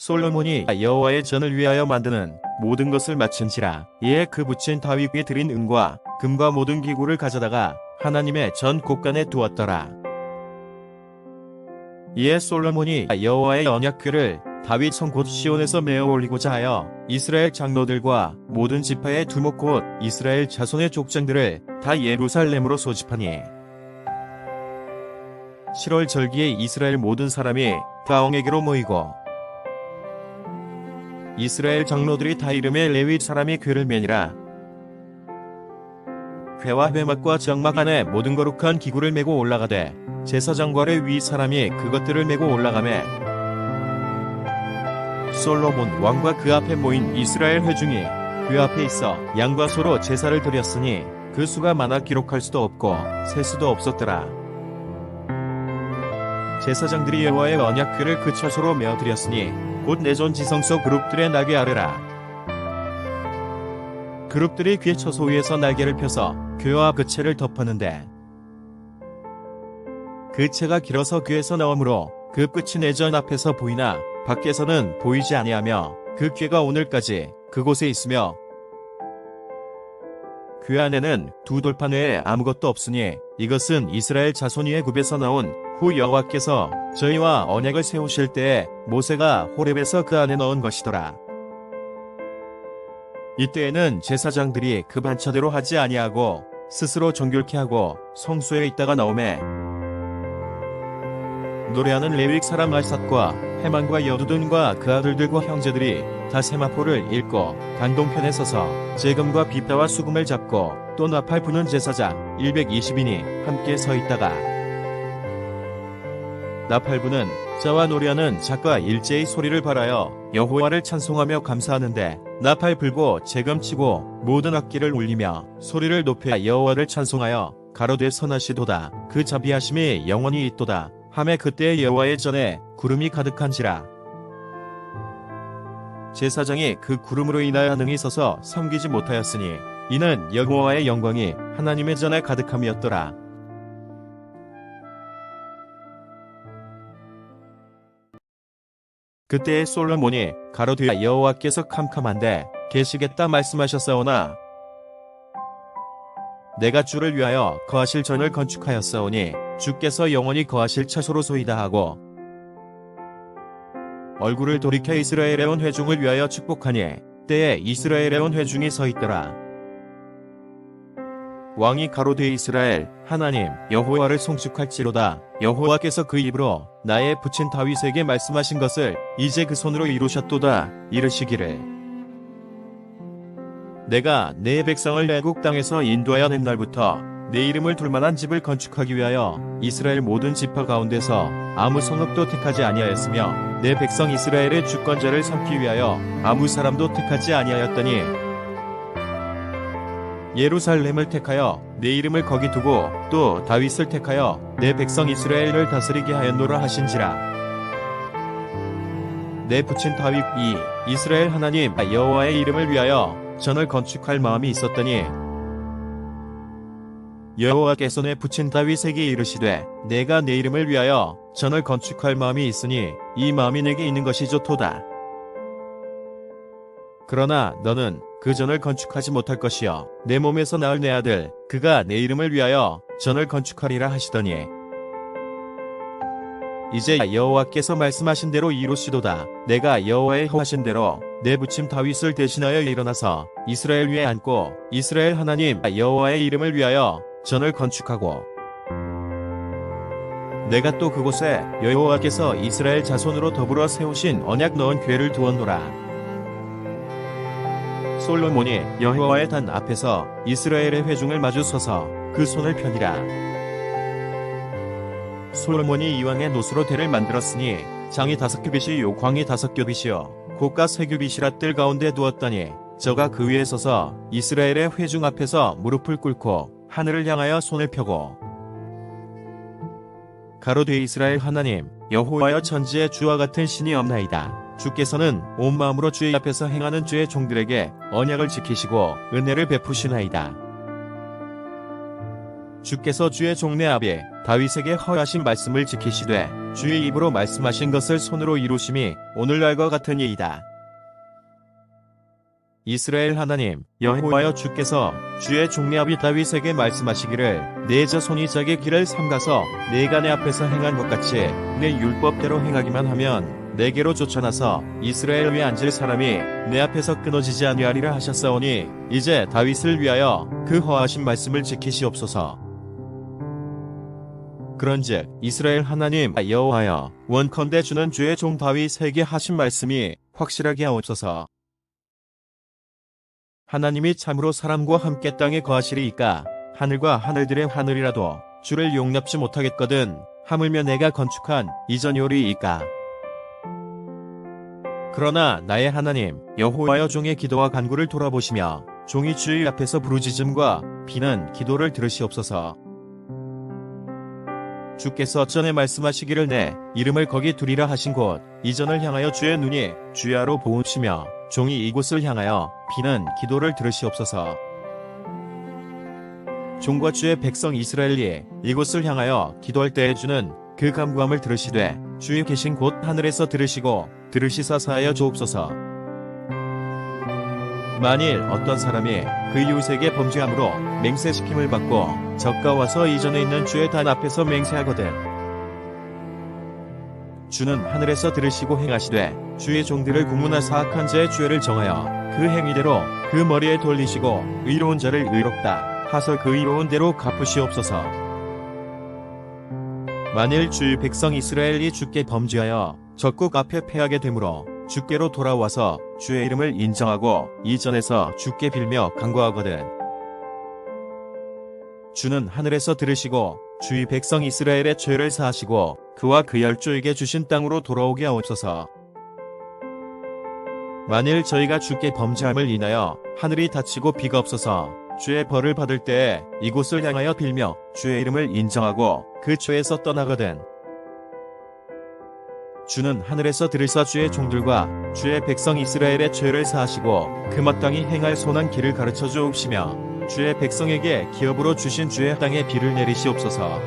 솔로몬이 여호와의 전을 위하여 만드는 모든 것을 마친지라 이에 그 붙인 다윗이 드린 은과 금과 모든 기구를 가져다가 하나님의 전 곳간에 두었더라. 이에 솔로몬이 여호와의 언약궤를 다윗 성곳 시온에서 메어 올리고자 하여 이스라엘 장로들과 모든 지파의 두목 곧 이스라엘 자손의 족장들을 다 예루살렘으로 소집하니 7월 절기에 이스라엘 모든 사람이 다왕에게로 모이고 이스라엘 장로들이 다 이름의 레위 사람이 괴를 매니라 괴와 회막과 정막 안에 모든 거룩한 기구를 메고 올라가되 제사장과의 위 사람이 그것들을 메고 올라가매 솔로몬 왕과 그 앞에 모인 이스라엘 회중이 그 앞에 있어 양과 소로 제사를 드렸으니 그 수가 많아 기록할 수도 없고 셀 수도 없었더라. 제사장들이 여호와의 언약궤를 그 처소로 메어 드렸으니 곧 내존 지성소 그룹들의 날개 아래라. 그룹들이 귀의 처소 위에서 날개를 펴서 괴와 그 채를 덮었는데 그 채가 길어서 귀에서 나오므로 그 끝이 내전 앞에서 보이나 밖에서는 보이지 아니하며 그 궤가 오늘까지 그곳에 있으며 그 안에는 두 돌판 외에 아무것도 없으니 이것은 이스라엘 자손 위의 굽에서 나온 후 여호와께서 저희와 언약을 세우실 때에 모세가 호렙에서 그 안에 넣은 것이더라. 이때에는 제사장들이 그 반차대로 하지 아니하고 스스로 정결케 하고 성소에 있다가 나오매 노래하는 레윅 사람 알삿과 해만과 여두둔과 그 아들들과 형제들이 다 세마포를 읽고 강동편에 서서 재금과 빗다와 수금을 잡고 또 나팔 부는 제사장 120인이 함께 서 있다가 나팔 부는 자와 노래하는 작가 일제히 소리를 발하여 여호와를 찬송하며 감사하는데 나팔 불고 재금 치고 모든 악기를 울리며 소리를 높여 여호와를 찬송하여 가로되 선하시도다. 그 자비하심이 영원히 있도다. 함에 그때 여호와의 전에 구름이 가득한지라. 제사장이 그 구름으로 인하여 능히 서서 섬기지 못하였으니 이는 여호와의 영광이 하나님의 전에 가득함이었더라 그때 솔로몬이 가로되 여호와께서 캄캄한데 계시겠다 말씀하셨사오나 내가 주를 위하여 거하실 전을 건축하였사오니 주께서 영원히 거하실 처소로소이다 하고 얼굴을 돌이켜 이스라엘에 온 회중을 위하여 축복하니 때에 이스라엘에 온 회중이 서 있더라. 왕이 가로되 이스라엘 하나님 여호와를 송축할지로다. 여호와께서 그 입으로 나의 붙인 다윗에게 말씀하신 것을 이제 그 손으로 이루셨도다 이르시기를. 내가 내 백성을 애국 땅에서 인도하여 낸 날부터 내 이름을 둘 만한 집을 건축하기 위하여 이스라엘 모든 지파 가운데서 아무 성읍도 택하지 아니하였으며 내 백성 이스라엘의 주권자를 삼기 위하여 아무 사람도 택하지 아니하였더니 예루살렘을 택하여 내 이름을 거기 두고 또 다윗을 택하여 내 백성 이스라엘을 다스리게 하였노라 하신지라 내 붙인 다윗이 이스라엘 하나님 여호와의 이름을 위하여 전을 건축할 마음이 있었더니 여호와께서 내 붙인 다윗에게 이르시되 내가 내 이름을 위하여 전을 건축할 마음이 있으니 이 마음이 내게 있는 것이 좋도다. 그러나 너는 그 전을 건축하지 못할 것이요. 내 몸에서 나을 내 아들 그가 내 이름을 위하여 전을 건축하리라 하시더니. 이제 여호와께서 말씀하신 대로 이루시도다. 내가 여호와의 허하신 대로 내 부침 다윗을 대신하여 일어나서 이스라엘 위에 앉고 이스라엘 하나님 여호와의 이름을 위하여 전을 건축하고. 내가 또 그곳에 여호와께서 이스라엘 자손으로 더불어 세우신 언약 넣은 궤를 두었노라 솔로몬이 여호와의 단 앞에서 이스라엘의 회중을 마주 서서 그 손을 펴니라 솔로몬이 이왕의 노수로 대를 만들었으니 장이 다섯 규빗이 요 광이 다섯 규빗이요 고가 세 규빗이라 뜰 가운데 두었더니 저가 그 위에 서서 이스라엘의 회중 앞에서 무릎을 꿇고 하늘을 향하여 손을 펴고 가로되 이스라엘 하나님 여호와여 천지에 주와 같은 신이 없나이다. 주께서는 온 마음으로 주의 앞에서 행하는 주의 종들에게 언약을 지키시고 은혜를 베푸시나이다. 주께서 주의 종내 아비 다윗에게 허하신 말씀을 지키시되 주의 입으로 말씀하신 것을 손으로 이루심이 오늘날과 같은 이이다. 이스라엘 하나님 여호와여 주께서 주의 종내 아비 다윗에게 말씀하시기를 내 자손이 자기 길을 삼가서 내가 내 앞에서 행한 것 같이 내 율법대로 행하기만 하면 내게로 쫓아나서 이스라엘 위에 앉을 사람이 내 앞에서 끊어지지 아니하리라 하셨사오니 이제 다윗을 위하여 그 허하신 말씀을 지키시옵소서. 그런즉 이스라엘 하나님 여호와여 원컨대 주는 주의 종 다윗에게 하신 말씀이 확실하게 하옵소서. 하나님이 참으로 사람과 함께 땅에 거하시리이까 하늘과 하늘들의 하늘이라도 주를 용납지 못하겠거든 하물며 내가 건축한 이전 요리이까 그러나 나의 하나님 여호와여 종의 기도와 간구를 돌아보시며 종이 주의 앞에서 부르짖음과 비는 기도를 들으시옵소서 주께서 전에 말씀하시기를 내 이름을 거기 두리라 하신 곳 이전을 향하여 주의 눈이 주야로 보으시며 종이 이곳을 향하여 비는 기도를 들으시옵소서. 종과 주의 백성 이스라엘이 이곳을 향하여 기도할 때에 주는 그 감구함을 들으시되 주의 계신 곳 하늘에서 들으시고 들으시사 사하여 주옵소서. 만일 어떤 사람이 그 이웃에게 범죄함으로 맹세시킴을 받고 적가 와서 이전에 있는 주의 단 앞에서 맹세하거든 주는 하늘에서 들으시고 행하시되 주의 종들을 구문하 사악한 자의 죄를 정하여 그 행위대로 그 머리에 돌리시고 의로운 자를 의롭다 하서 그 의로운 대로 갚으시옵소서. 만일 주의 백성 이스라엘이 주께 범죄하여 적국 앞에 패하게 되므로 주께로 돌아와서 주의 이름을 인정하고 이전에서 주께 빌며 간구하거든. 주는 하늘에서 들으시고 주의 백성 이스라엘의 죄를 사하시고 그와 그 열조에게 주신 땅으로 돌아오게 하옵소서. 만일 저희가 주께 범죄함을 인하여 하늘이 닫히고 비가 없어서 주의 벌을 받을 때에 이곳을 향하여 빌며 주의 이름을 인정하고 그 죄에서 떠나거든. 주는 하늘에서 들으사 주의 종들과 주의 백성 이스라엘의 죄를 사하시고 그 마땅히 행할 선한 길을 가르쳐 주옵시며 주의 백성에게 기업으로 주신 주의 땅에 비를 내리시옵소서.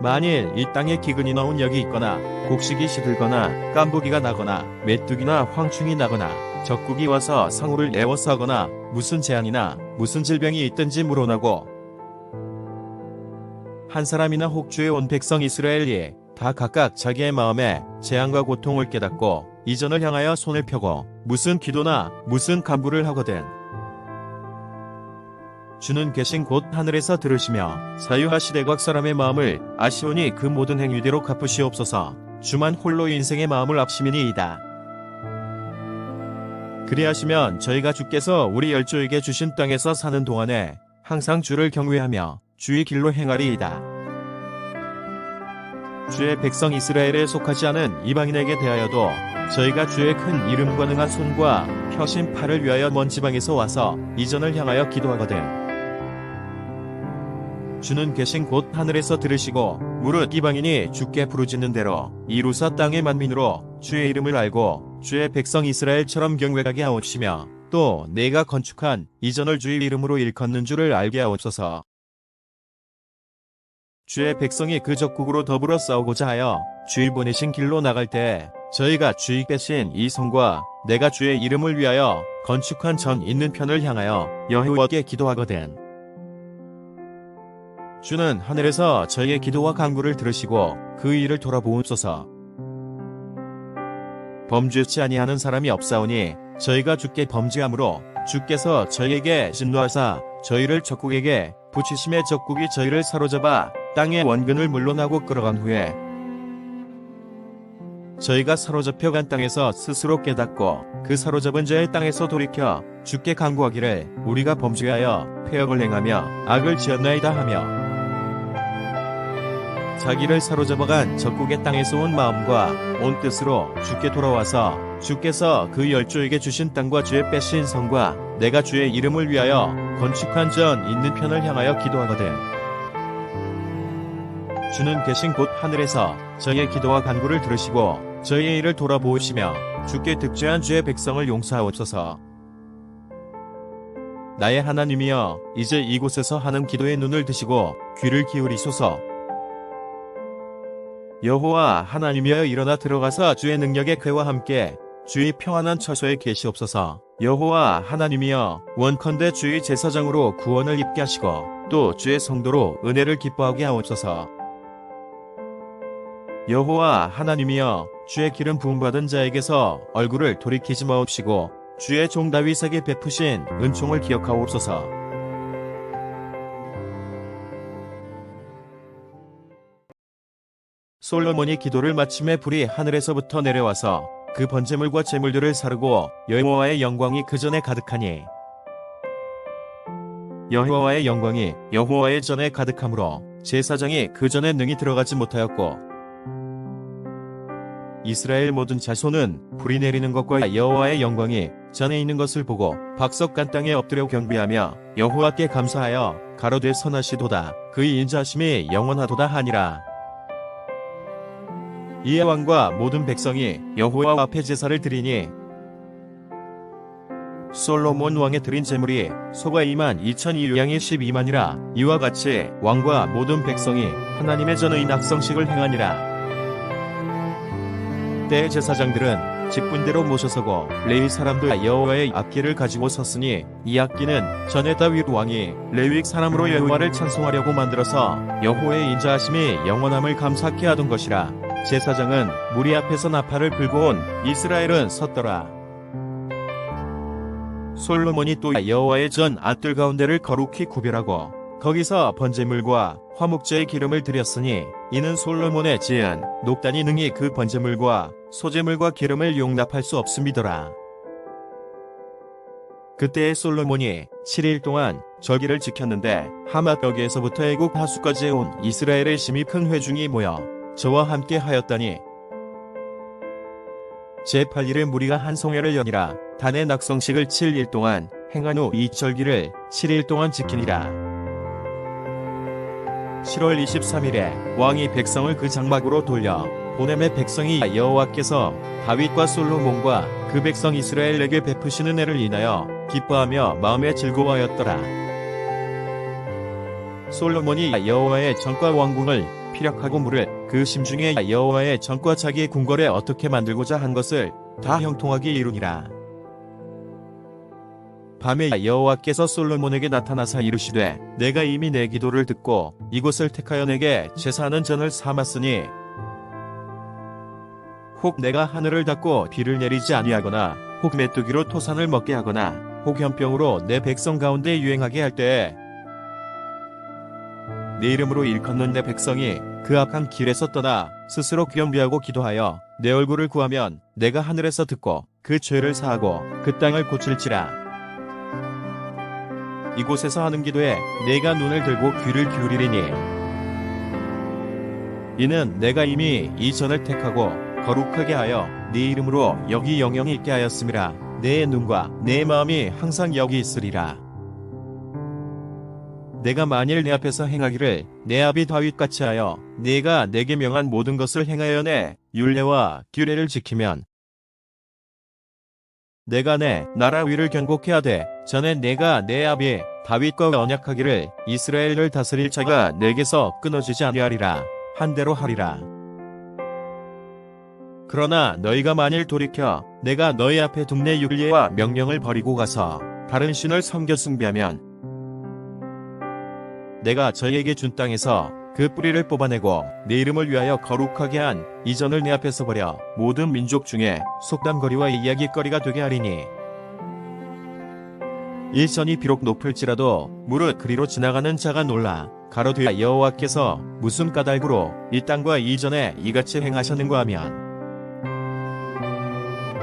만일 이 땅에 기근이 나온 역이 있거나 곡식이 시들거나 깐부기가 나거나 메뚜기나 황충이 나거나 적국이 와서 상우를 애워싸거나 무슨 재앙이나 무슨 질병이 있든지 물어나고 한 사람이나 혹주에 온 백성 이스라엘이 다 각각 자기의 마음에 재앙과 고통을 깨닫고 이전을 향하여 손을 펴고 무슨 기도나 무슨 간부를 하거든 주는 계신 곳 하늘에서 들으시며 사유하시되 각 사람의 마음을 아시오니 그 모든 행위대로 갚으시옵소서 주만 홀로 인생의 마음을 앞시미니이다. 그리하시면 저희가 주께서 우리 열조에게 주신 땅에서 사는 동안에 항상 주를 경외하며 주의 길로 행하리이다. 주의 백성 이스라엘에 속하지 않은 이방인에게 대하여도 저희가 주의 큰 이름과 능한 손과 펴신 팔을 위하여 먼 지방에서 와서 이전을 향하여 기도하거든. 주는 계신 곳 하늘에서 들으시고 무릇 이방인이 주께 부르짖는 대로 이루사 땅의 만민으로 주의 이름을 알고 주의 백성 이스라엘처럼 경외하게 하옵시며 또 내가 건축한 이전을 주의 이름으로 일컫는 줄을 알게 하옵소서. 주의 백성이 그 적국으로 더불어 싸우고자 하여 주의 보내신 길로 나갈 때 저희가 주의 빼신 이 성과 내가 주의 이름을 위하여 건축한 전 있는 편을 향하여 여호와께 기도하거든. 주는 하늘에서 저희의 기도와 간구를 들으시고 그 일을 돌아보옵소서. 범죄치 아니하는 사람이 없사오니 저희가 주께 범죄함으로 주께서 저희에게 진노하사 저희를 적국에게 부치심의 적국이 저희를 사로잡아 땅의 원근을 물러나고 끌어간 후에 저희가 사로잡혀 간 땅에서 스스로 깨닫고 그 사로잡은 자의 땅에서 돌이켜 주께 간구하기를 우리가 범죄하여 폐역을 행하며 악을 지었나이다 하며 자기를 사로잡아간 적국의 땅에서 온 마음과 온 뜻으로 주께 돌아와서 주께서 그 열조에게 주신 땅과 주의 빼신 성과 내가 주의 이름을 위하여 건축한 전 있는 편을 향하여 기도하거든. 주는 계신 곳 하늘에서 저희의 기도와 간구를 들으시고 저희의 일을 돌아보시며 주께 득죄한 주의 백성을 용서하옵소서. 나의 하나님이여 이제 이곳에서 하는 기도에 눈을 드시고 귀를 기울이소서. 여호와 하나님이여 일어나 들어가사 주의 능력의 궤와 함께 주의 평안한 처소에 계시옵소서. 여호와 하나님이여 원컨대 주의 제사장으로 구원을 입게 하시고 또 주의 성도로 은혜를 기뻐하게 하옵소서 여호와 하나님이여 주의 기름 부음받은 자에게서 얼굴을 돌이키지 마옵시고 주의 종 다윗에게 베푸신 은총을 기억하옵소서. 솔로몬이 기도를 마침에 불이 하늘에서부터 내려와서 그 번제물과 제물들을 사르고 여호와의 영광이 그 전에 가득하니 여호와의 영광이 여호와의 전에 가득하므로 제사장이 그 전에 능히 들어가지 못하였고 이스라엘 모든 자손은 불이 내리는 것과 여호와의 영광이 전에 있는 것을 보고 박석간 땅에 엎드려 경배하며 여호와께 감사하여 가로되 선하시도다. 그의 인자심이 영원하도다 하니라. 이에 왕과 모든 백성이 여호와 앞에 제사를 드리니 솔로몬 왕에 드린 제물이 소가 2만 2천 요양이 12만이라. 이와 같이 왕과 모든 백성이 하나님의 전의 낙성식을 행하니라 때 제사장들은 직분대로 모셔서고 레위 사람들 여호와의 악기를 가지고 섰으니 이 악기는 전에 다윗 왕이 레위 사람으로 여호와를 찬송하려고 만들어서 여호와의 인자하심이 영원함을 감사케 하던 것이라. 제사장은 무리 앞에서 나팔을 불고 온 이스라엘은 섰더라. 솔로몬이 또 여호와의 전 안뜰 가운데를 거룩히 구별하고 거기서 번제물과 화목제의 기름을 드렸으니 이는 솔로몬의 지은 녹단이 능히 그 번제물과 소제물과 기름을 용납할 수 없음이더라. 그때 솔로몬이 7일 동안 절기를 지켰는데 하맛 벽에서부터 애국 하수까지 온 이스라엘의 심히 큰 회중이 모여 저와 함께 하였다니 제8일에 무리가 한 송야를 연이라 단의 낙성식을 7일 동안 행한 후 이 절기를 7일 동안 지키니라. 7월 23일에 왕이 백성을 그 장막으로 돌려 보냄의 백성이 여호와께서 다윗과 솔로몬과 그 백성 이스라엘에게 베푸시는 애를 인하여 기뻐하며 마음에 즐거워하였더라. 솔로몬이 여호와의 전과 왕궁을 피력하고 물을 그 심중에 여호와의 전과 자기의 궁궐에 어떻게 만들고자 한 것을 다 형통하게 이루니라. 밤에 여호와께서 솔로몬에게 나타나사 이르시되 내가 이미 내 기도를 듣고 이곳을 택하여 내게 제사하는 전을 삼았으니 혹 내가 하늘을 닫고 비를 내리지 아니하거나 혹 메뚜기로 토산을 먹게 하거나 혹 현병으로 내 백성 가운데 유행하게 할 때에 내 이름으로 일컫는 내 백성이 그 악한 길에서 떠나 스스로 겸비하고 기도하여 내 얼굴을 구하면 내가 하늘에서 듣고 그 죄를 사하고 그 땅을 고칠지라 이곳에서 하는 기도에 내가 눈을 들고 귀를 기울이리니. 이는 내가 이미 이 전을 택하고 거룩하게 하여 네 이름으로 여기 영영이 있게 하였음이라 내 눈과 내 마음이 항상 여기 있으리라. 내가 만일 내 앞에서 행하기를 내 아비 다윗같이 하여 네가 내게 명한 모든 것을 행하여 내 율례와 규례를 지키면 내가 내 나라 위를 견고케 하되 전에 내가 내 아비 다윗과 언약하기를 이스라엘을 다스릴 자가 내게서 끊어지지 아니하리라. 한 대로 하리라. 그러나 너희가 만일 돌이켜 내가 너희 앞에 둠내 율례와 명령을 버리고 가서 다른 신을 섬겨 숭배하면 내가 저희에게 준 땅에서 그 뿌리를 뽑아내고 내 이름을 위하여 거룩하게 한 이전을 내 앞에서 버려 모든 민족 중에 속담거리와 이야기거리가 되게 하리니. 일선이 비록 높을지라도 무릇 그리로 지나가는 자가 놀라 가로되 여호와께서 무슨 까닭으로 이 땅과 이전에 이같이 행하셨는가 하면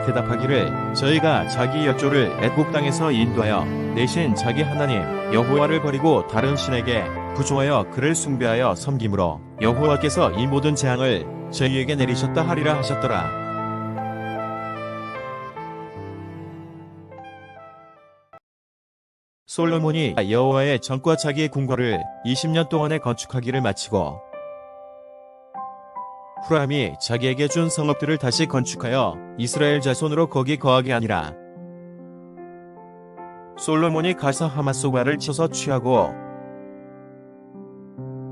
대답하기를 저희가 자기 여조를 애국 땅에서 인도하여 내신 자기 하나님 여호와를 버리고 다른 신에게 부조하여 그를 숭배하여 섬김으로 여호와께서 이 모든 재앙을 저희에게 내리셨다 하리라 하셨더라. 솔로몬이 여호와의 전과 자기의 궁궐을 20년 동안에 건축하기를 마치고 후람이 자기에게 준 성읍들을 다시 건축하여 이스라엘 자손으로 거기 거하게 하니라. 솔로몬이 가서 하마소바를 쳐서 취하고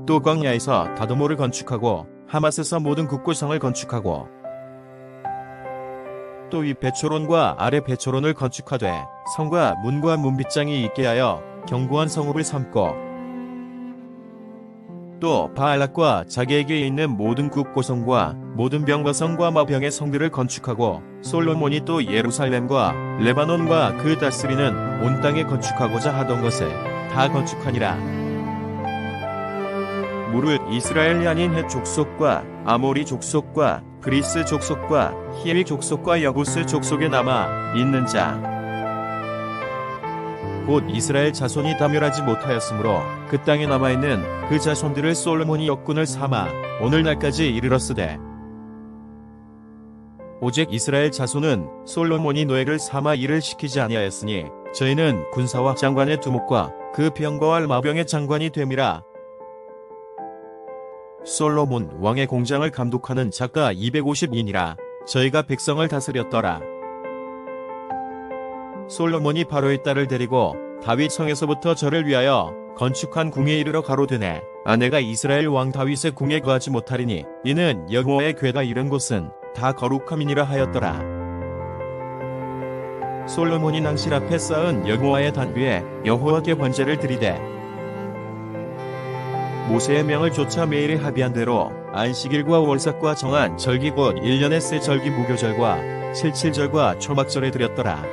또 광야에서 다도모를 건축하고 하맛에서 모든 국고성을 건축하고 또위 베초론과 아래 베초론을 건축하되 성과 문과 문빗장이 있게 하여 견고한 성읍을 삼고 또 바알락과 자기에게 있는 모든 국고성과 모든 병거성과 마병의 성들을 건축하고 솔로몬이 또 예루살렘과 레바논과 그 다스리는 온 땅에 건축하고자 하던 것을 다 건축하니라. 무릇 이스라엘이 아닌 헷 족속과 아모리 족속과 그리스 족속과 히위 족속과 여부스 족속에 남아 있는 자. 곧 이스라엘 자손이 다멸하지 못하였으므로 그 땅에 남아있는 그 자손들을 솔로몬이 역군을 삼아 오늘날까지 이르렀으되 오직 이스라엘 자손은 솔로몬이 노예를 삼아 일을 시키지 아니하였으니 저희는 군사와 장관의 두목과 그 병거와 마병의 장관이 됨이라 솔로몬 왕의 공장을 감독하는 작가 250인이라 저희가 백성을 다스렸더라. 솔로몬이 바로의 딸을 데리고 다윗 성에서부터 저를 위하여 건축한 궁에 이르러 가로되네. 아내가 이스라엘 왕 다윗의 궁에 거하지 못하리니 이는 여호와의 괴가 이른 곳은 다 거룩함이니라 하였더라. 솔로몬이 낭실 앞에 쌓은 여호와의 단 위에 여호와께 번제를 드리되 모세의 명을 쫓아 매일에 합의한 대로 안식일과 월삭과 정한 절기 곧 1년의 새 절기 무교절과 칠칠절과 초막절에 드렸더라.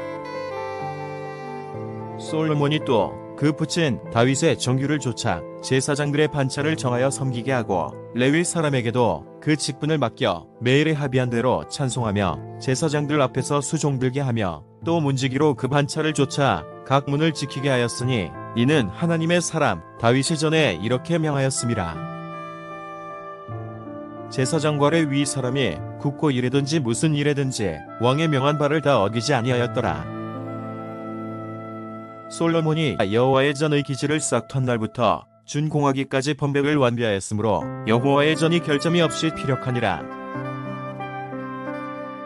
솔로몬이 또그 붙인 다윗의 정규를 쫓아 제사장들의 반차를 정하여 섬기게 하고 레위 사람에게도 그 직분을 맡겨 매일에 합의한 대로 찬송하며 제사장들 앞에서 수종들게 하며 또 문지기로 그 반차를 쫓아 각 문을 지키게 하였으니 이는 하나님의 사람 다윗이 전에 이렇게 명하였습니다. 제사장과의 위 사람이 굳고 일에든지 무슨 일에든지 왕의 명한 바를 다 어기지 아니하였더라. 솔로몬이 여호와의 전의 기지를 싹턴 날부터 준공하기까지 번백을 완비하였으므로 여호와의 전이 결점이 없이 피력하니라.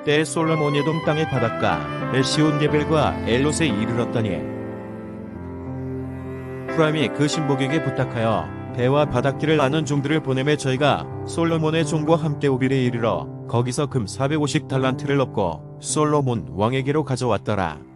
때 솔로몬이 동 땅의 바닷가 에시온 게벨과 엘롯에 이르렀더니 후람이 그 신복에게 부탁하여 배와 바닷길을 아는 종들을 보내매 저희가 솔로몬의 종과 함께 오빌에 이르러 거기서 금 450 달란트를 얻고 솔로몬 왕에게로 가져왔더라.